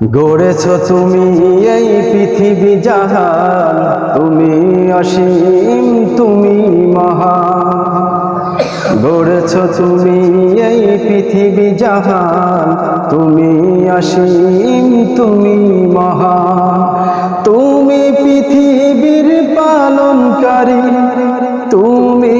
গড়েছ তুমি এই পৃথিবী জাহান, তুমি অসীম, তুমি মহা গড়েছ তুমি এই পৃথিবী জাহান, তুমি অসীম, তুমি মহা তুমি পৃথিবীর পালনকারী, তুমি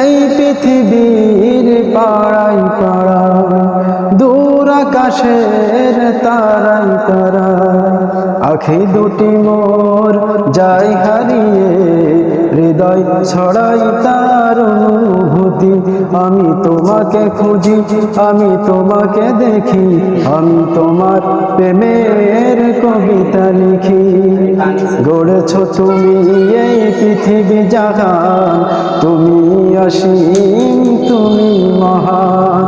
এই পৃথিবীর পাড়াই পাড়া, দূর আকাশের তারাই তারা। আখি দুটি মোর যাই হারিয়ে হৃদয় ছড়াই তার অনুভূতি। আমি তোমাকে খুঁজি, আমি তোমাকে দেখি, আমি তোমার প্রেমের কবিতা লিখি। গড়েছ তুমি এই পৃথিবী জাহান তুমি অসীম, তুমি মহান।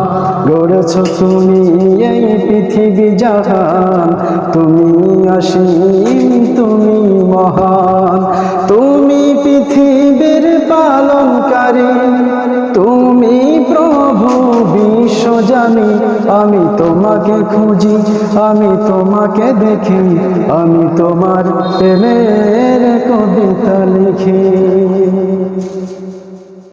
গড়েছ তুমি এই পৃথিবী জাহান তুমি অসীম, তুমি মহান। তুমি পৃথিবীর পালনকারী। তুমি প্রভু, বিশ্বজানি। আমি তোমাকে খুঁজি আমি তোমাকে দেখি আমি তোমার প্রেমের কবিতা লিখি।